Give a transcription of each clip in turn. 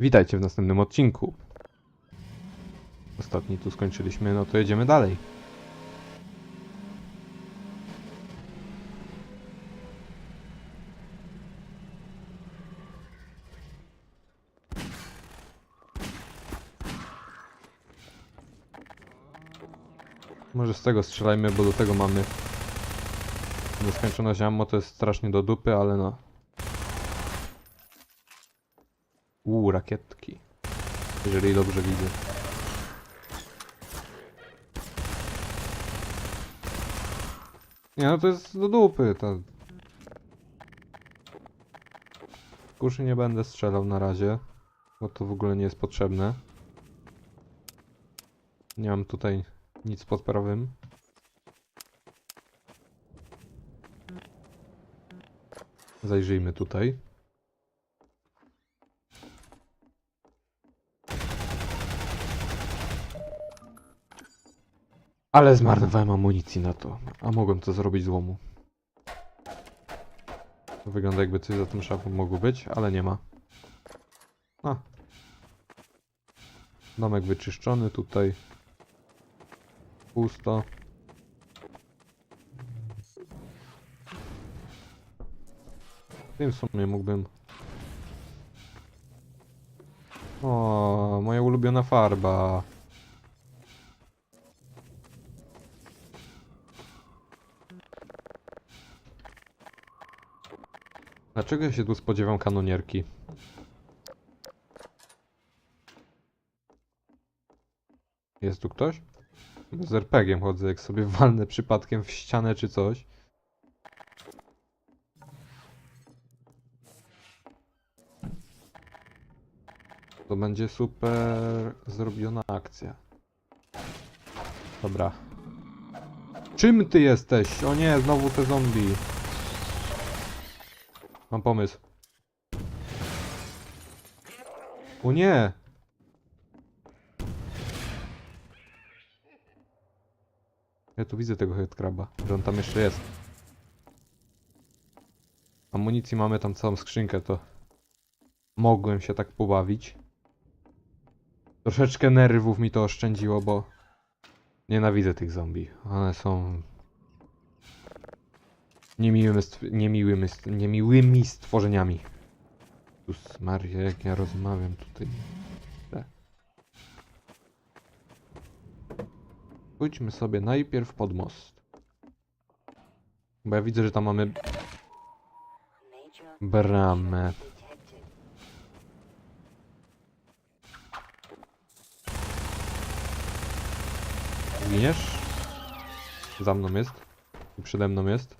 Witajcie w następnym odcinku. Ostatni tu skończyliśmy, no to jedziemy dalej. Może z tego strzelajmy, bo do tego mamy nieskończoność ammo, to jest strasznie do dupy, ale no. Uuu, rakietki. Jeżeli dobrze widzę. Nie no to jest do dupy, to... Kuszy nie będę strzelał na razie, bo to w ogóle nie jest potrzebne. Nie mam tutaj nic pod prawym. Zajrzyjmy tutaj. Ale zmarnowałem amunicji na to, a mogłem to zrobić z łomu. To wygląda jakby coś za tym szafą mogło być, ale nie ma. A. Domek wyczyszczony tutaj. Pusto. Tym w sumie mógłbym... O, moja ulubiona farba. Dlaczego ja się tu spodziewam kanonierki? Jest tu ktoś? Z RPG-iem chodzę, jak sobie walnę przypadkiem w ścianę czy coś. To będzie super zrobiona akcja. Dobra. Czym ty jesteś? O nie, znowu te zombie. Mam pomysł. O nie! Ja tu widzę tego headcraba, że on tam jeszcze jest. Amunicji mamy tam całą skrzynkę, to mogłem się tak pobawić. Troszeczkę nerwów mi to oszczędziło, bo nienawidzę tych zombie. One są niemiłymi, stw- niemiłymi, st- niemiłymi stworzeniami. Jezus Maria, jak ja rozmawiam tutaj. Źle. Pójdźmy sobie najpierw pod most. Bo ja widzę, że tam mamy bramę. Giniesz? Za mną jest. I przede mną jest.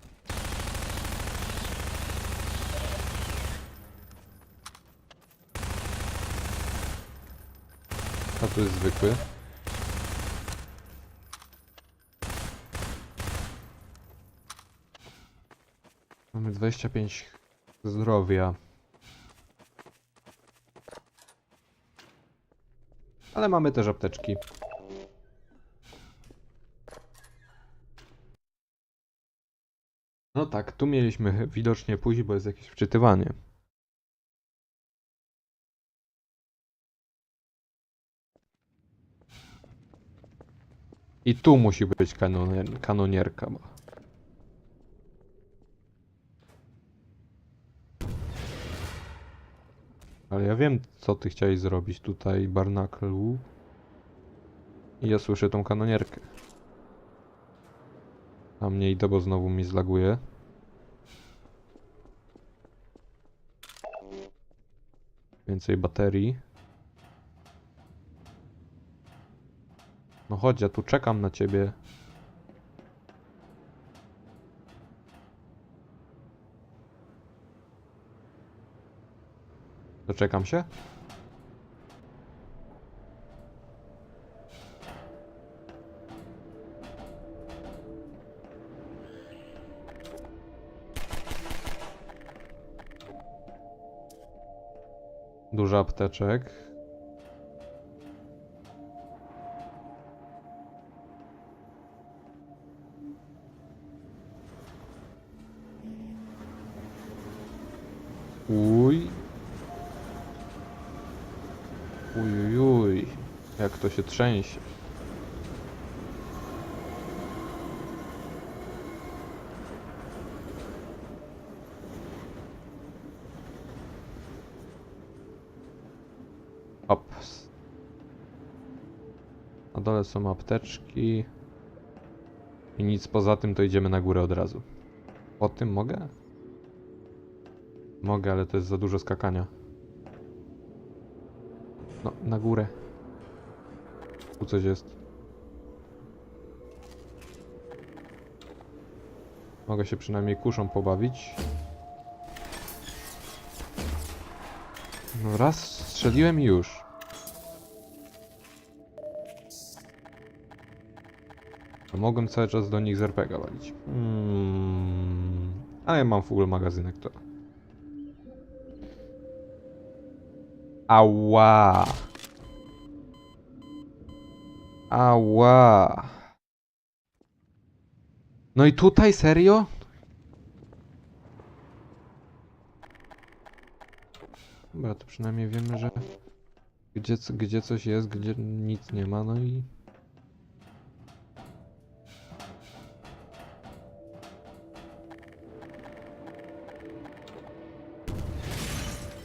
Tu jest zwykły. Mamy 25 zdrowia. Ale mamy też apteczki. No tak, tu mieliśmy widocznie pójść, bo jest jakieś wczytywanie. I tu musi być kanonier kanonierka. Ale ja wiem, co ty chciałeś zrobić tutaj, Barnaklu. I ja słyszę tą kanonierkę. A mnie idę, bo znowu mi zlaguje. Więcej baterii. No chodź, ja tu czekam na ciebie. Doczekam się? Dużo apteczek. To się trzęsie. Ops. Na dole są apteczki. I nic poza tym, to idziemy na górę od razu. Po tym mogę? Mogę, ale to jest za dużo skakania. No, na górę. Tu coś jest. Mogę się przynajmniej kuszą pobawić. No raz strzeliłem i już. To mogłem cały czas do nich z RPG walić. Mm, ale ja mam full magazynek to. Ała. Ała. No i tutaj serio? Dobra, to przynajmniej wiemy, że gdzie, gdzie coś jest, gdzie nic nie ma, no i...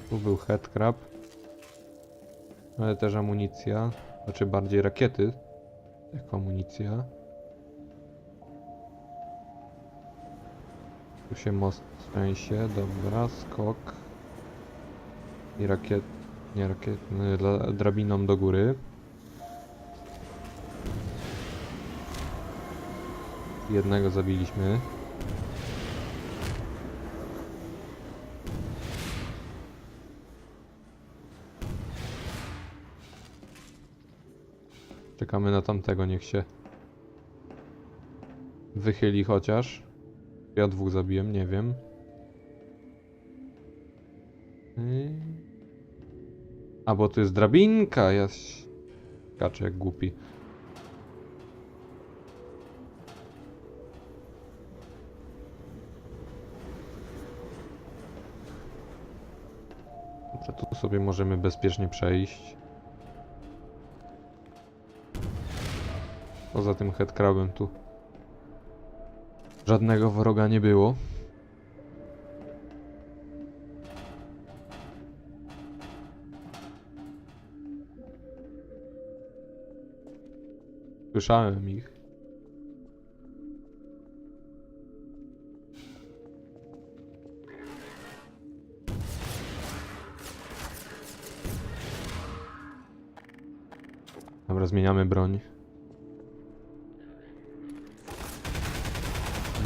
Tu był headcrab. Ale też amunicja. Znaczy bardziej rakiety. Jako amunicja. Tu się most trzęsie. Dobra, skok. I rakiet... Nie rakiet... drabiną do góry. Jednego zabiliśmy. Czekamy na tamtego, niech się wychyli chociaż. Ja dwóch zabiłem, nie wiem. A bo tu jest drabinka, ja skaczę jak głupi. Dobrze, tu sobie możemy bezpiecznie przejść. Poza tym headcrabem tu żadnego wroga nie było. Słyszałem ich. Dobra, zmieniamy broń.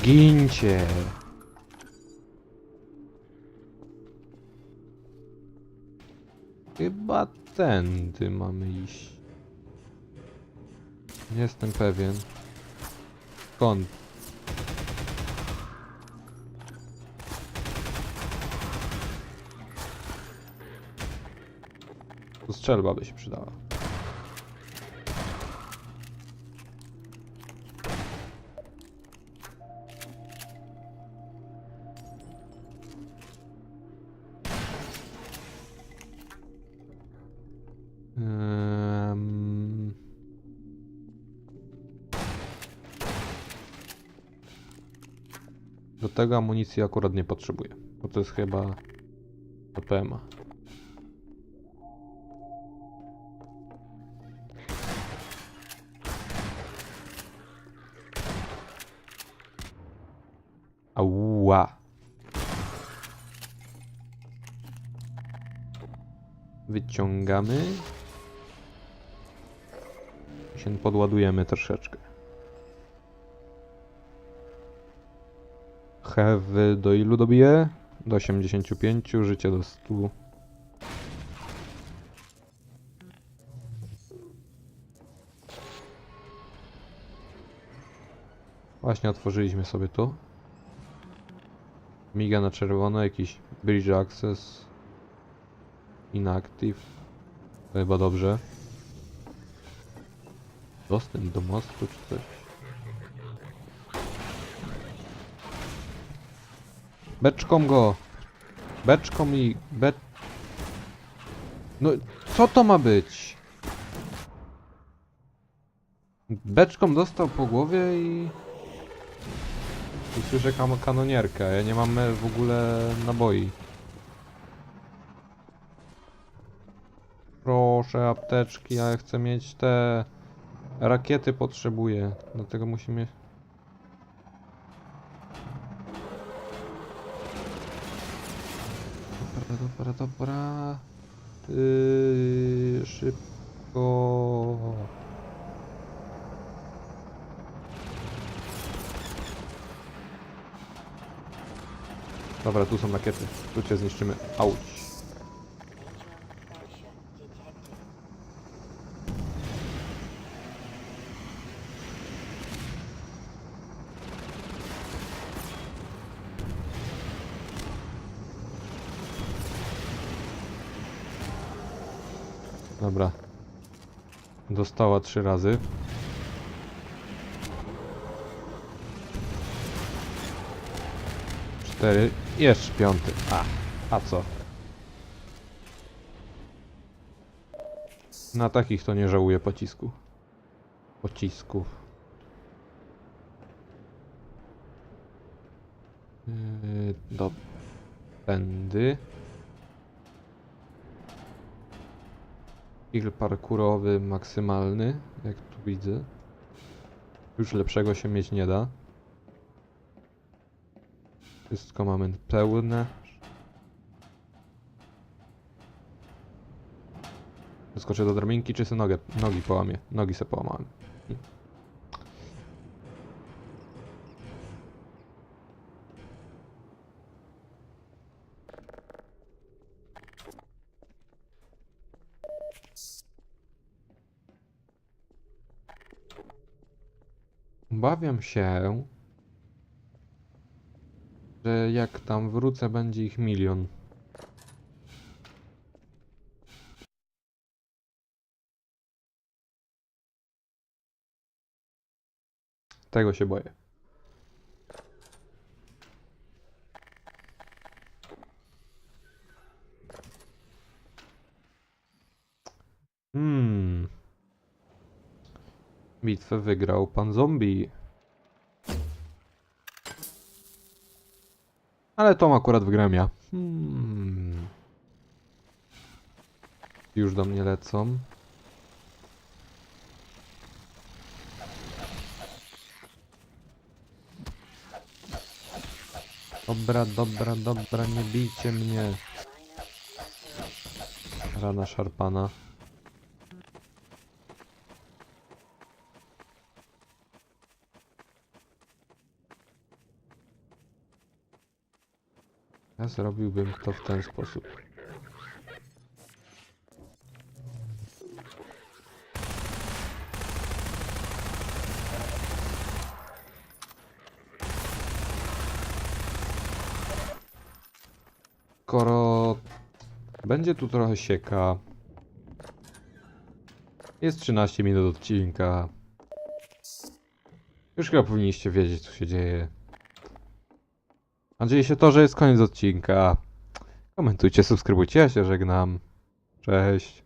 Gincie! Chyba tędy mamy iść. Nie jestem pewien. Skąd? Strzelba by się przydała. Tego amunicji akurat nie potrzebuję, bo to jest chyba APM. Ała. Wyciągamy. I się podładujemy troszeczkę. Heavy do ilu dobije? Do 85, życie do 100. Właśnie otworzyliśmy sobie to. Miga na czerwono, jakiś bridge access. Inactive. To chyba dobrze. Dostęp do mostu czy coś. Beczką go! Beczką i... Be... No, co to ma być? Beczką dostał po głowie i... I słyszę kanonierkę. Ja nie mam w ogóle naboi. Proszę, apteczki, ja chcę mieć te... Rakiety potrzebuję. Dlatego musimy... Dobra, dobra. Yy, szybko. Dobra, tu są rakiety. Tu cię zniszczymy. Auć. Dobra. Dostała trzy razy. Cztery. Jeszcze piąty. A. A co? Na takich to nie żałuję pocisku. Pocisków. Yy, do pędy. Skill parkurowy maksymalny, jak tu widzę. Już lepszego się mieć nie da. Wszystko mamy pełne. Skoczę do drabinki, czy se nogę, nogi połamię? Nogi se połamałem. Obawiam się, że jak tam wrócę, będzie ich milion. Tego się boję. Hmm. Bitwę wygrał pan zombie. Ale tą akurat wygrałem ja. Hmm. Już do mnie lecą. Dobra, dobra, dobra, nie bijcie mnie. Rana szarpana. Ja zrobiłbym to w ten sposób. Skoro będzie tu trochę sieka. Jest 13 minut odcinka. Już chyba powinniście wiedzieć, co się dzieje. Nadzieję się to, że jest koniec odcinka. Komentujcie, subskrybujcie, ja się żegnam. Cześć.